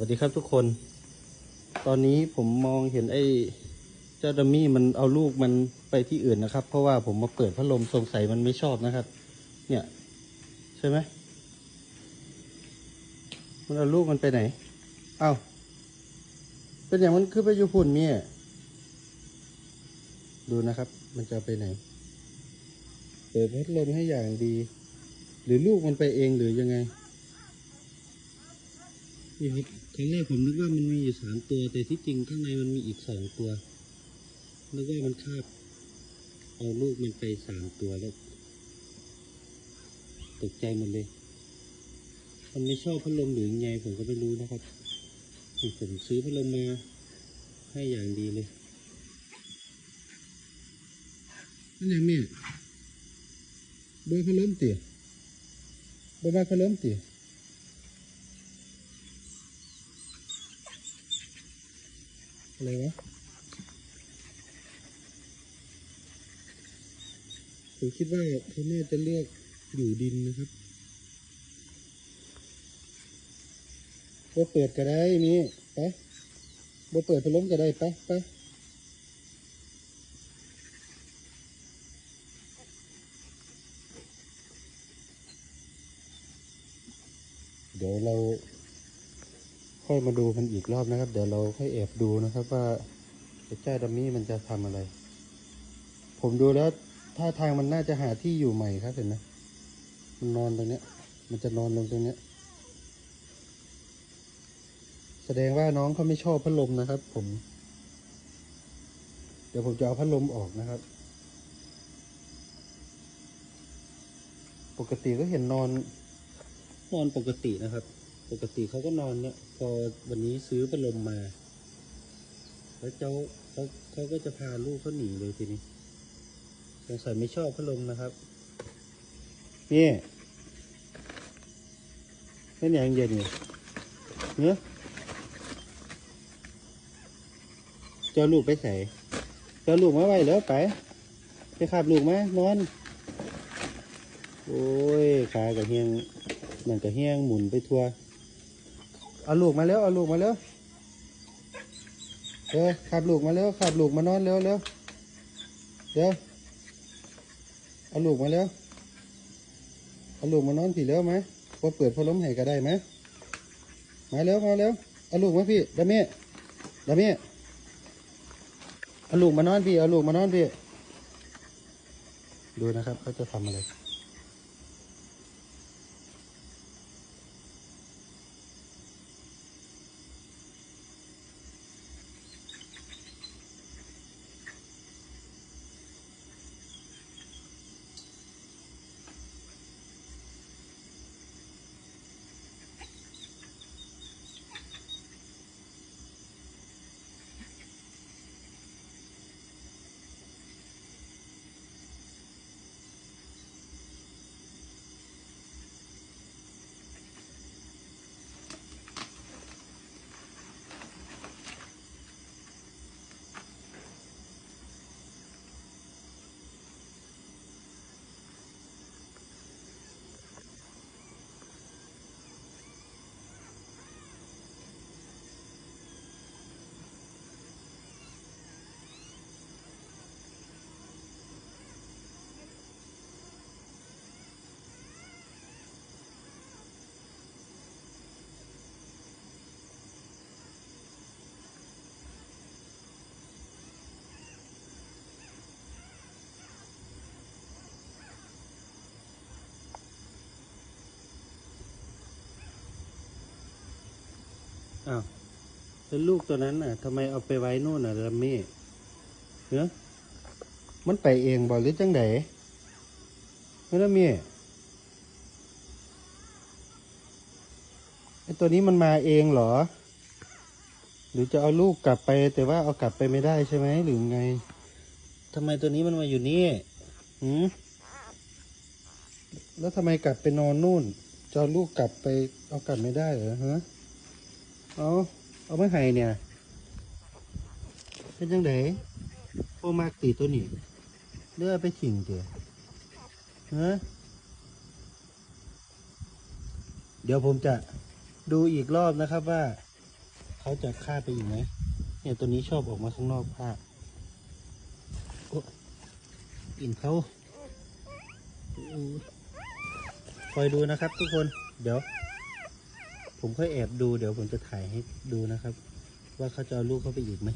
วัสดีครับทุกคน ตอนนี้ผมมองเห็นไอ้เจ้าดัมมี่มันเอาลูกมันไปที่อื่นนะครับ เพราะว่าผมมาเปิดพัดลมสงสัยมันไม่ชอบนะครับ เนี่ย ใช่ไหมมันเอาลูกมันไปไหน เอ้าเป็นอย่างมันคือไปอยู่พุ่นเนี่ยดูนะครับ มันจะไปไหน เปิดพัดลมให้อย่างดี หรือลูกมันไปเองหรือยังไง นี่ครับครั้งแรกผมนึกว่ามันมีอยู่สามตัว แต่ที่จริงข้างในมันมีอีกสองตัวนึกว่ามันคาบเอาลูกมันไปสามตัวแล้วตกใจหมดเลย มันไม่ชอบพัดลมหรือยังไงผมก็ไม่รู้นะครับนี่ผมซื้อพัดลมมาให้อย่างดีเลยนั่นยังเนี่ยเบอร์พัดลมเตี๋ยเบอร์พัดลมเตี๋ย อะไรวะผมคิดว่าเขาน่าจะเลือกอยู่ดินนะครับบ่เปิดก็ได้นี่ไปบ่เปิดพัดลมก็ได้ไปไปเดี๋ยวเรา ค่อยมาดูมันอีกรอบนะครับ เดี๋ยวเราค่อยแอบดูนะครับว่าไอ้เจ้าดัมมี่มันจะทำอะไร ผมดูแล้วท่าทางมันน่าจะหาที่อยู่ใหม่ครับเห็นไหมมันนอนตรงเนี้ย มันจะนอนลงตรงเนี้ย แสดงว่าน้องเขาไม่ชอบพัดลมนะครับ ผม เดี๋ยวผมจะเอาพัดลมออกนะครับ ปกติก็เห็นนอน นอนปกตินะครับ ปกติเขาก็นอนเนี่ย พอวันนี้ซื้อพัดลมมา แล้วเจ้าเขาเขาก็จะพาลูกเขาหนีเลยทีนี้สงสัยไม่ชอบพัดลมนะครับ นี่เป็นอย่างเย็นนี่เนื้อเจ้าลูกไปใส่เจ้าลูกมาไว้แล้วไป ไปขับลูกมานอน โอ้ย ขากับเฮียงนั่นกับเฮียงหมุนไปทั่ว เอาลูกมาแล้วเอาลูกมาแล้วเออขับลูกมาแล้วขับลูกมานอนเร็วเร็วเดี๋ยวเอาลูกมาแล้วเอาลูกมานอนผีแล้วไหมพอเปิดพัดลมให้ก็ได้ไหมมาแล้วมาแล้วเอาลูกมาพี่ดามิดามิเอาลูกมานอนพี่เอาลูกมานอนพี่ดูนะครับเขาจะทำอะไร อ้าวแล้วลูกตัวนั้นน่ะทำไมเอาไปไว้นู่นน่ะลัมมี่เนอะมันไปเองบอกหรือจังไดเฮ้ยลัมมี่ไอตัวนี้มันมาเองเหรอ หรือจะเอาลูกกลับไป แต่ว่าเอากลับไปไม่ได้ใช่ไหมหรือไงทำไมตัวนี้มันมาอยู่นี่หืมแล้วทำไมกลับไปนอนนู่นจะเอาลูกกลับไปเอากลับไม่ได้เหรอฮะ เอาเอาไม่ให้เนี่ยเป็นจังไดโอมากตีตัวนี้เลือไปถิงเดี๋ยวฮะเดี๋ยวผมจะดูอีกรอบนะครับว่า เขาจะฆ่าไปอีกไหมเนี่ยตัวนี้ชอบออกมาข้างนอกผ้าโอ้กินเขาคอยดูนะครับทุกคน เดี๋ยว ผมค่อยแอบดูเดี๋ยวผมจะถ่ายให้ดูนะครับ ว่าเขาจะเอาลูกเข้าไปอีกไหม